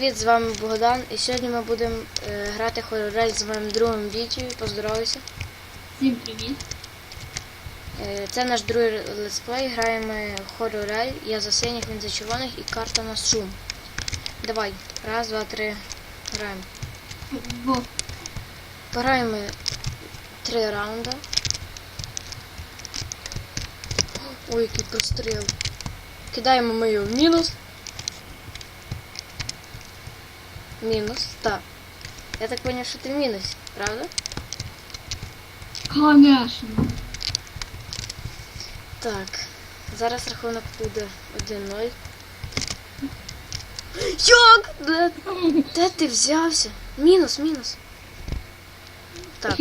привіт, з вами Богдан. І сьогодні ми будемо е, грати хорорель з моїм другом Вітєю. Поздоровайся. Всім привіт. Е, це наш другий летсплей. Граємо хорорель. Я за синіх, він за червоних і карта у нас шум. Давай. Раз, два, три. Граємо. Бо Пограємо три раунди. Ой, який простріл. Кидаємо ми його в мінус. Мінус, так. Я так поняв, що ти в мінусі, правда? конечно. Так. Зараз рахунок буде 1-0. Як? Де, де ти взявся? Мінус, мінус. Так,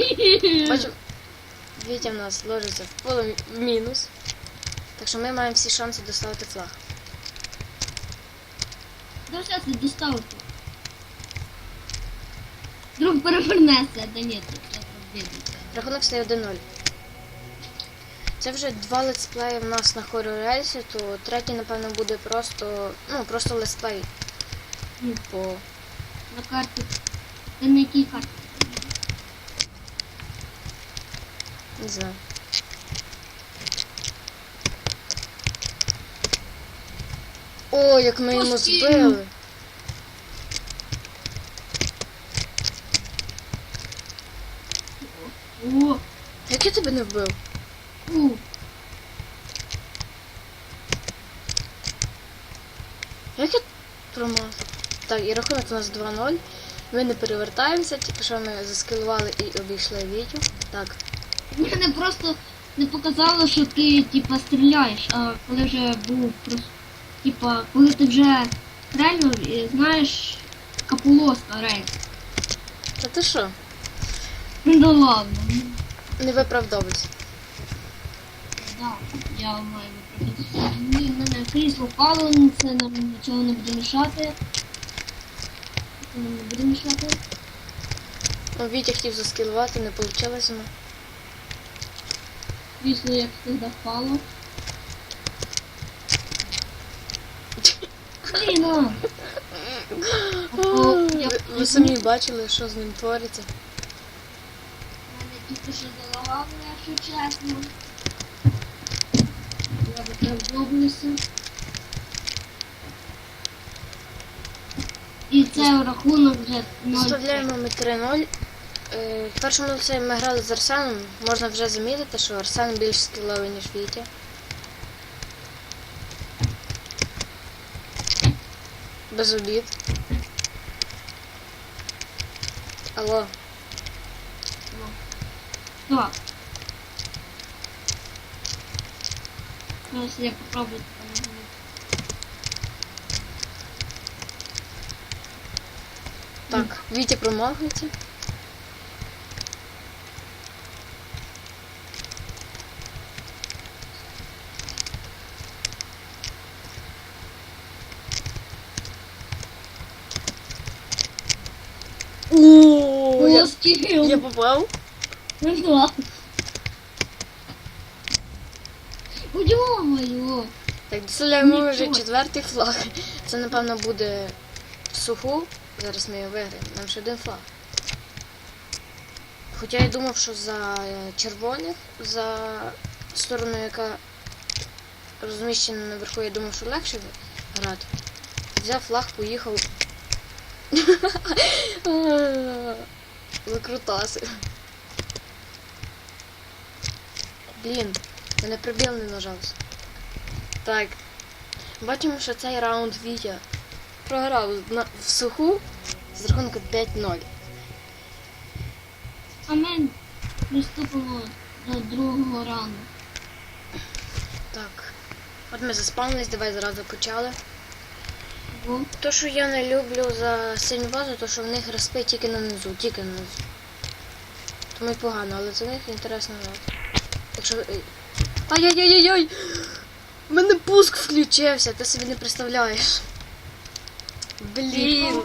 бачу. Вітя в нас ложиться в поле в мінус. Так що ми маємо всі шанси доставити флаг. Да зараз я доставити. Друг перевернеться, да ні, тут зараз розбідеться. Рахунок стає 1-0. Це вже два летсплеї в нас на хоррор рельсі, то третій, напевно, буде просто. Ну, просто летсплей. Ну, По. На карті. Ти на якій карті? не знаю. О, як ми йому збили. О, Як не вбив? у, Як я промазав? Так, і рахунок у нас 2-0. Ми не перевертаємося, тільки що ми заскілували і обійшли Вітю. Так. мене просто не показало, що ти типа стріляєш, а коли вже був просто. Типа, коли ти вже реально е, знаєш капулоска рейс. Та ти що? Ну да ладно. Не виправдовуйся. Да, я маю виправдати. Ні, в мене крісло впало, це нам нічого не буде мішати. Це нам не буде мішати. Ну, Вітя хотів заскілувати, не вийшло. Крісло, як завжди, впало. Блін, ви самі бачили, що з ним твориться. мене тільки що якщо чесно. Я виправдовуюся. І це рахунок вже 0. Вставляємо ми 3-0. Е, В першому лице ми грали з Арсеном. Можна вже замітити, що Арсен більш скіловий, ніж Вітя. Без обід. Алло. Так. Зараз я попробую допомогти. Так, Вітя промахується. О, я, скіл! я попав. Ну да. Ё-моё! Так, доставляємо вже четвертий флаг. Це, напевно, буде в суху. Зараз ми його виграємо. Нам ще один флаг. Хоча я думав, що за е, червоних, за сторону, яка розміщена наверху, я думав, що легше грати. Взяв флаг, поїхав. Викрутаси. Блін, мене прибіл не нажався. Так. Бачимо, що цей раунд Вітя програв на, в суху з рахунку 5-0. А ми приступимо до другого раунду. Так. От ми заспавнились, давай зразу почали. Бо То, що я не люблю за синю базу, то що в них респи тільки на низу, тільки на низу. Тому й погано, але за них інтересно грати. Якщо. Ай-яй-яй-яй-яй! У мене пуск включився, ти собі не представляєш. Блін.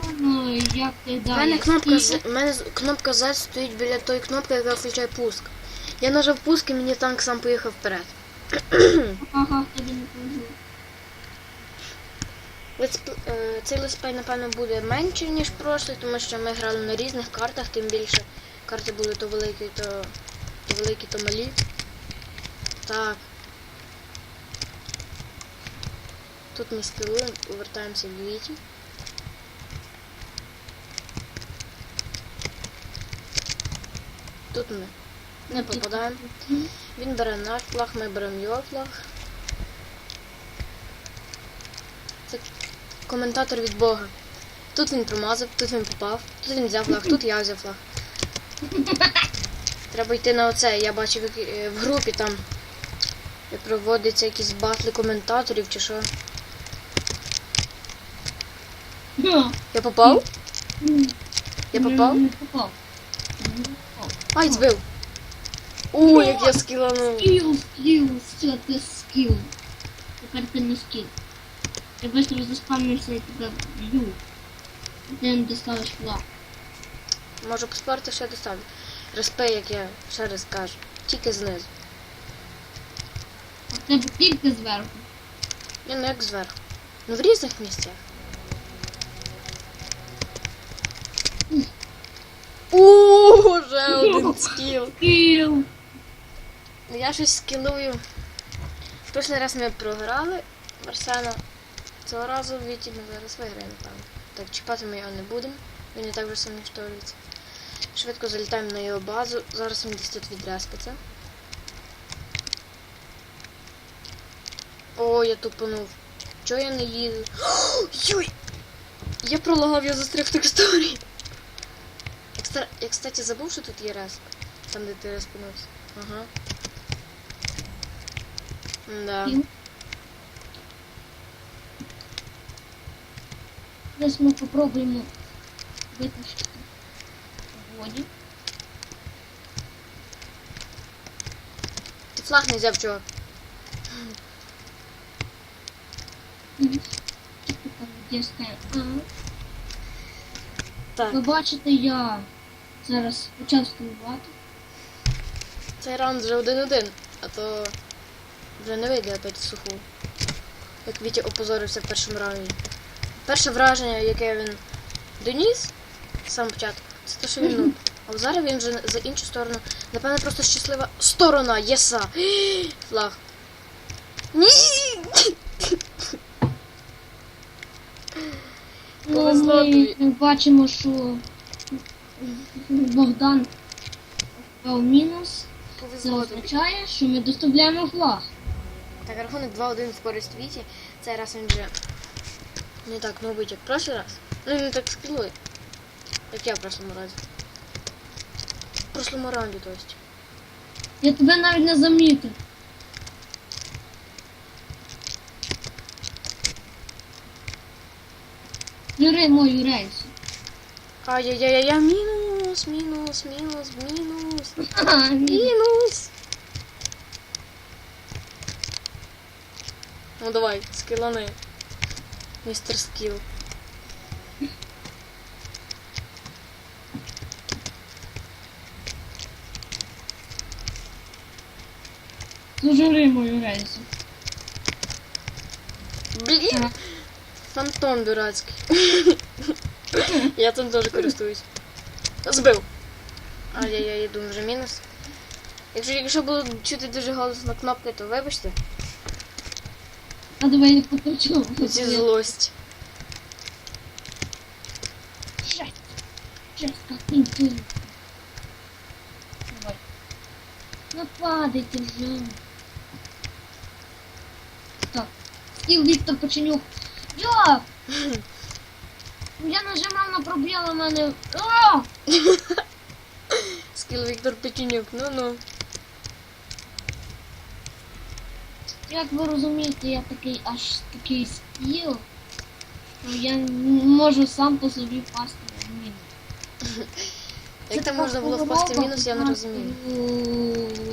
У мене кнопка Z, у мене кнопка Z стоїть біля тої кнопки, яка включає пуск. Я нажав пуск і мені танк сам поїхав вперед. Ага, тобі не повезло. Летсп- Цей летсплей, напевно, буде менший, ніж прошлий, тому що ми грали на різних картах, тим більше карти були то великі, то, то великі, то малі. Так. Тут ми скілуємо, повертаємося в Віті. Тут ми не попадаємо. Він бере наш флаг, ми беремо його флаг. Це коментатор від Бога. Тут він промазав, тут він попав, тут він взяв флаг, тут я взяв флаг. Треба йти на оце. Я бачив е, в групі там як проводяться якісь батли коментаторів чи що. Да. Я попав? Я попав? Не попав. Ай, збив. У, як я скіланув. Скіл, скіл, все, ти скіл. Тепер ти не скіл. Я быстро заспавнився і тебе б'ю. Ти не доставиш флаг. Можу поспорити, ще доставлю. Респей, як я ще раз кажу. Тільки знизу. А в тільки зверху. Я не як зверху. Ну в різних місцях. У, вже один скіл. Скіл. Ну, Я щось скілую. В прошлий раз ми програли Марсена. Цього разу Віті ми зараз виграємо, напевно. Так, чіпати ми його не будемо. Він і так вже самовідштовується. Швидко залітаємо на його базу. Зараз він десь тут відреспиться. О, я тупанув. Чого я не їду? Йой! Я пролагав, я застряг в текстурі. Я, кстати, забув, що тут є респ. Там, де ти респанувся. Ага. Да. Зараз ми попробуємо витащити в воді. Ти флаг не взяв, чувак. Мгм. Типу там дійсно. Ага. Так, Ви бачите, я зараз почав сканувати. цей раунд вже один-один, а то вже не вийде опять суху. Як Вітя опозорився в першому раунді. Перше враження, яке він доніс з самого початку, це те, що він нуб. А зараз він вже за іншу сторону. Напевно, просто щаслива сторона. Єса! Флаг. Ні! Повезло ми тобі. бачимо, що Богдан впав мінус. Це Повезло тобі. означає, що ми доставляємо флаг. Так, рахунок 2-1 в користь Віті. Цей раз він вже не так мабуть, як в прошлий раз. Ну він не так скілує. Як я в прошлому разі. В прошлому раунді, то есть. Я тебе навіть не замітив. Жири мою рейсу. Ай-яй-яй-яй, мінус, мінус, мінус, мінус, ні. мінус. Ну давай, скілани. Містер скіл. Зажири мою рейсу. Блін. Фантом дурацький. Я цим теж користуюсь. Збив. Ай-яй-яй, я думаю, вже мінус. Якщо, якщо було чути дуже голосно кнопки, то вибачте. А давай я покачу. Зі злость. Жесть. Жесть, как ты. Давай. Ну падайте вже. Так. Скіл Віктор Печенюк. Як? Я нажимав на пробіл, у мене. О! Скіл Віктор Печенюк, ну-ну. Як ви розумієте, я такий аж такий скіл, що я можу сам по собі впасти в мінус. Як там можна було впасти в мінус, я не розумію. е,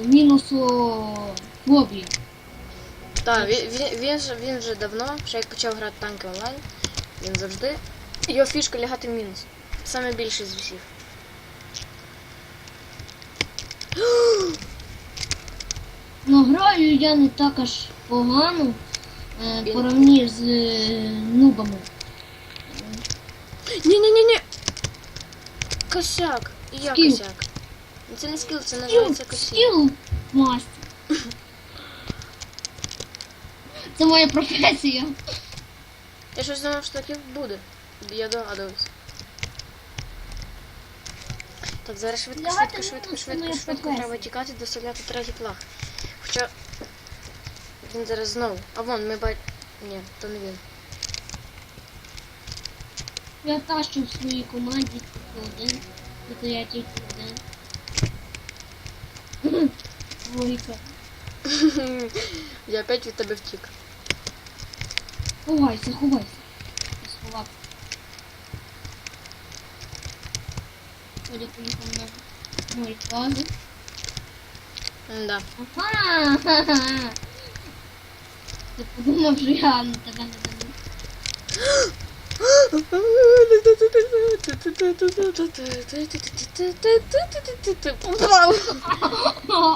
Мінусофобія. Так, він, він, він, же, він вже давно, ще як почав грати танки онлайн, він завжди. Його фішка лягати в мінус. Саме більше з усіх. Ну, граю я не так аж погано. е, Він- поровні з е, нубами. Ні-ні-ні-ні. Косяк. І я Скіл. косяк. Ну, Це не скіл, це називається косяк. Скіл мастер. Це моя професія. Я щось думав, що таке буде. Я догадувався. Так, зараз швидко, Давайте швидко, швидко, ну, швидко, це швидко моя треба тікати, доставляти третій флаг. Хоча він зараз знову. А вон, ми бачимо. Ні, то не він. Я тащу в своїй команді тільки один. Тільки я тільки один. Двойка. Я опять від тебе втік. Ховайся, ховайся. Я сховався. Тоді поїхав на мої бази. Да. Ага! Ти подумав, що я на тебе не дам.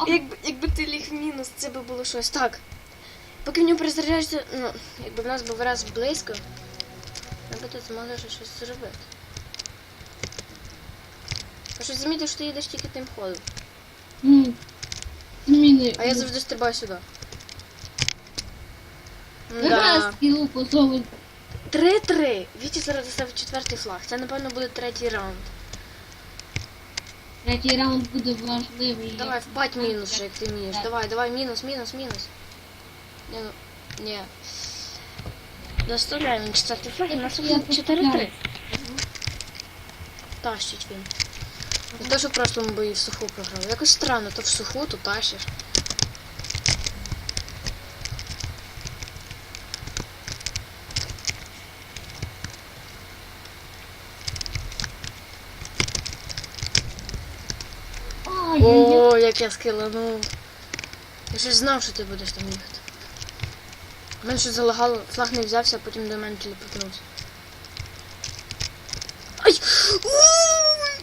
Якби, якби ти ліг в мінус, це би було щось. Так. Поки в нього перезаряджається, ну, якби в нас був раз близько, ми би тут змогли ще щось зробити. Я щось замітив, що ти їдеш тільки тим ходом. М. Зміни. А я завжди стрибаю сюди. Да. Да. Скілу посовуй. 3-3. Віті зараз доставить четвертий флаг. Це, напевно, буде третій раунд. Третій раунд буде важливий. Давай, впадь мінус, вже, як ти вмієш. Так. Давай, давай, мінус, мінус, мінус. Ну, ні. Доставляємо четвертий флаг, і нас буде 4-3. Тащить він. Не те, що в прошлому бої в суху програв. Якось странно, то в суху, то тащиш. О, як я скиланув. Я ще знав, що ти будеш там їхати. У мене щось залагало, флаг не взявся, а потім до мене телепортнувся. Ай! Ой!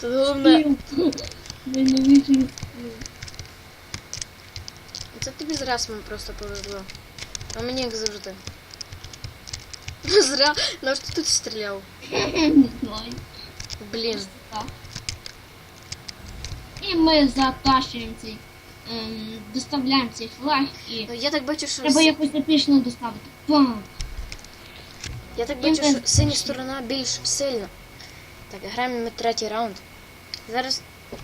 Тут головне. Це тобі зря саме просто повезло. А мені як завжди. Зря, на що ти тут стріляв? Не знаю. Блін. І ми затащуємо цей, доставляємо цей флаг і Ну, Я так бачу, що треба с- якось епічно доставити. Пам! я так бачу, що синя сторона більш сильна. Так, граємо ми третій раунд. Зараз,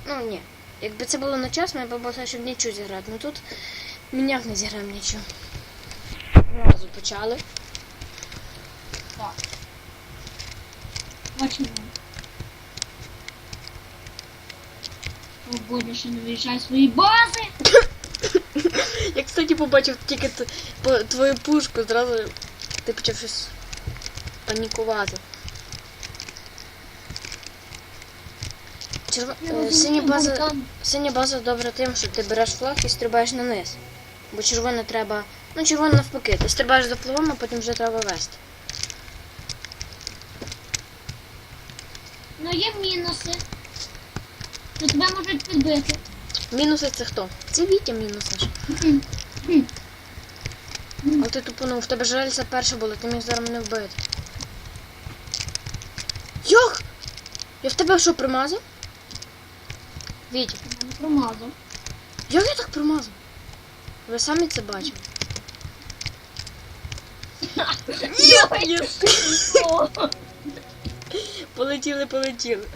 ну ні. Якби це було на час, ми б було щоб нічого зіграти. Ну тут ми ніяк не зіграємо нічого. Одразу почали. Так. Бачимо. О, Бодя, ще не виїжджай свої бази! Я, кстати, побачив тільки твою пушку, зразу ти почав щось панікувати. Черво... е, Синя база, синя база добра тим, що ти береш флаг і стрибаєш на низ. Бо червона треба. Ну, червона навпаки. Ти стрибаєш за плавом, а потім вже треба вести. Ну є мінуси. То тебе можуть підбити. Мінуси це хто? Це Вітя мінус наш. Хм. Хм. А ти тупонув, в тебе ж рельса перша була, ти міг зараз мене вбити. Як? Я в тебе що, промазав? Вітя, Не промазав. як я так промазав? Ви самі це бачили? Ні, Полетіли, полетіли.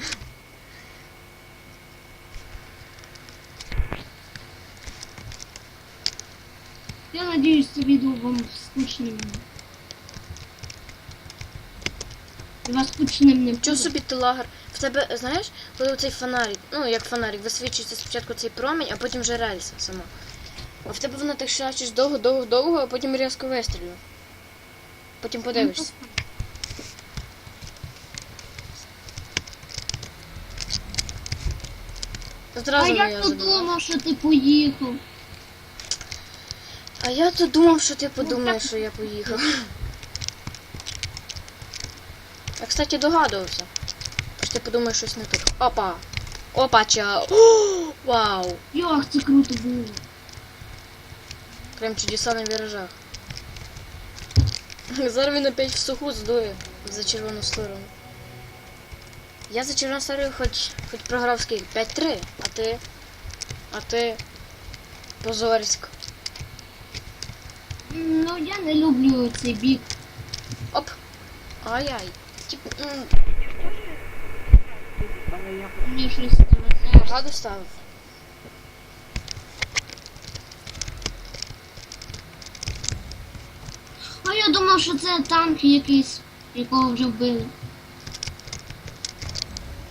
Я надіюсь, це відео вам скучним. Вас скучним не Чого собі ти лагер? В тебе, знаєш, коли цей фонарик, ну як фонарик, висвічується спочатку цей промінь, а потім вже рельса сама. А в тебе воно так шачиш довго, довго, довго, а потім різко вистрілює. Потім подивишся. А Зразу моя я то задумала. думав, що ти поїхав. А я то думав, що ти подумаєш, що я поїхав. Я, кстати, догадувався. Що ти подумаєш щось не так. Опа! Опа, чао! О, Вау! Як це круто було. Прям чудеса на віражах. Зараз він опять в суху здує за червону сторону. Я за червону сторону хоч, хоч програв скільки? 5-3, а ти. А ти. Позорськ. Ну, я не люблю цей бік. Оп! Ай-ай. Тип, м, Мені щось. Гаду ставив. А я думав, що це танк якийсь, якого вже вбили.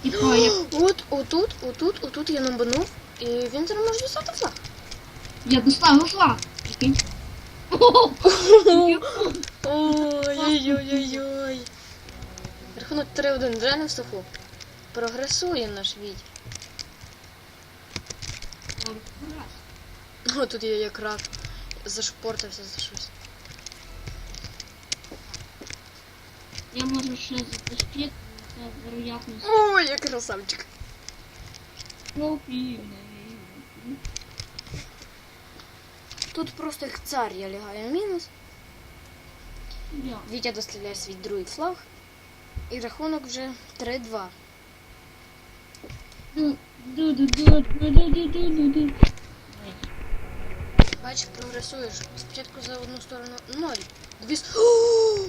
Типа як От, отут, отут, отут я набанув, і він зараз може дістати флаг. я доставив флаг. Прикинь. Ой-ой-ой-ой. Рахунок 3-1. Реально в суху. Прогресує наш відь. О, тут я як рак. Зашпортився за щось. Я можу ще запустити, це вероятність. Ой, я красавчик. Ну, півне. Тут просто як цар я лягаю мінус. Я. Вітя доставляє свій другий флаг. І рахунок вже 3-2. Ду-ду-ду-ду-ду-ду-ду-ду. Бачиш, прогресуєш. Спочатку за одну сторону 0. Дві. с- О!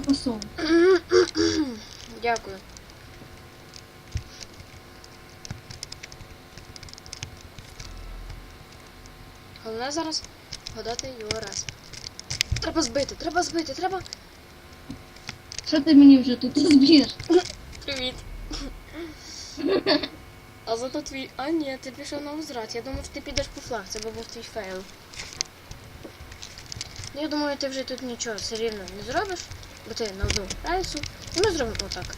Посол. Дякую. Головне зараз гадати його раз. Треба збити, треба збити, треба. Що ти мені вже тут розб'єш? Привіт. А зато твій. А ні, ти пішов на возврат. Я думав, ти підеш по флаг, це би був твій фейл. Ну, я думаю, ти вже тут нічого все рівно не зробиш, бо ти на одну рейсу. І ми зробимо отак.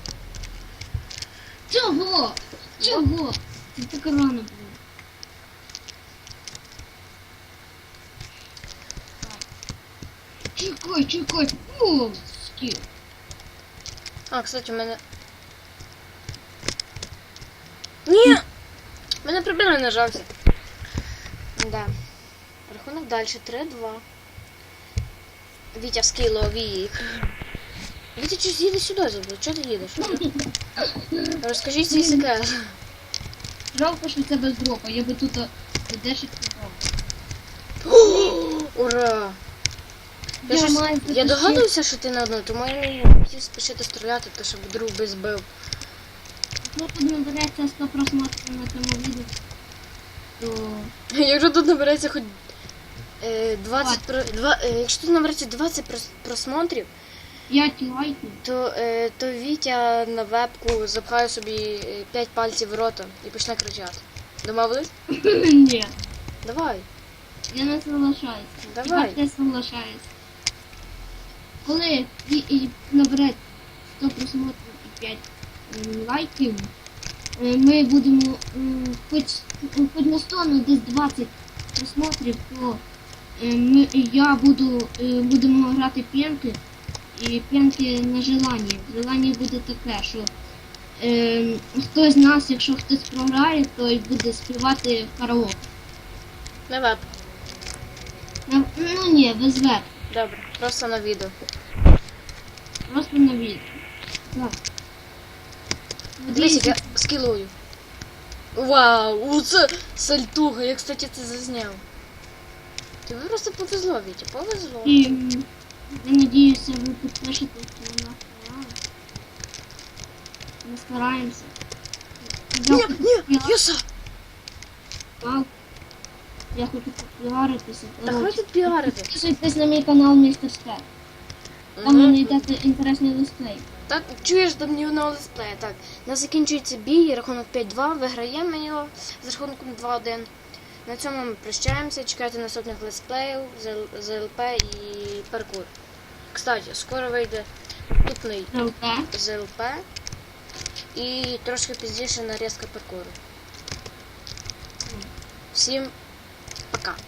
Чого? Чого? Це так рано Чекай, чекай. Скіл. А, кстати, у мене. Ні! У мене прибили нажався. Да. Рахунок далі. 3-2. Вітя скіло вік. Вітя щось їде сюди забув. Чого ти їдеш? Розкажіть свій секрет. Жалко, що це без дропа. Я би тут а, 10 пробував. Ура! Щось- я догадуюся, що ти на одну, тому я не хотів спішити стріляти, то щоб друг би збив. Ну тут набереться 100 просмотрів на цьому відео. То Якщо тут набереться хоч е, 20 про, два, е, якщо тут набереться 20 просмотрів, 5 лайків. то, е, то Вітя на вебку запхає собі 5 пальців в рота і почне кричати. Домовились? Ні. Давай. Я не соглашаюсь. Давай. Я не соглашаюсь. Коли набере 100 просмотрів і 5 м, лайків, е, ми будемо хоч, хоч на 100, ну десь 20 просмотрів, то е, ми, я буду, е, будемо грати п'янки. І п'янки на желання. Желання буде таке, що е, хтось з нас, якщо хтось програє, той буде співати караоке. На веб. На- Ну ні, без веб. Добре. Просто на відео. Просто на відео. Так. Дивись, як я скілую. Вау, оце сальтуга, я, кстати, це зазняв. Тобі просто повезло, Вітя, повезло. І м, я надіюся, ви підпишетесь на наш канал. Ми стараємося. Ні, ні, Юса! канал. Я хочу попіаритися. Та хватить піарити. Підписуйтесь на мій канал Містер Скет. Там Мгм. знайдете інтересний летсплей. Так, чуєш до мені летсплея. Так, у нас закінчується бій, рахунок 5-2, виграємо ми його з рахунком 2-1. На цьому ми прощаємося, чекайте наступних летсплеїв, з- ЗЛП і паркур. Кстати, скоро вийде наступний ЛП. ЗЛП і трошки пізніше нарізка паркуру. Всім 不敢。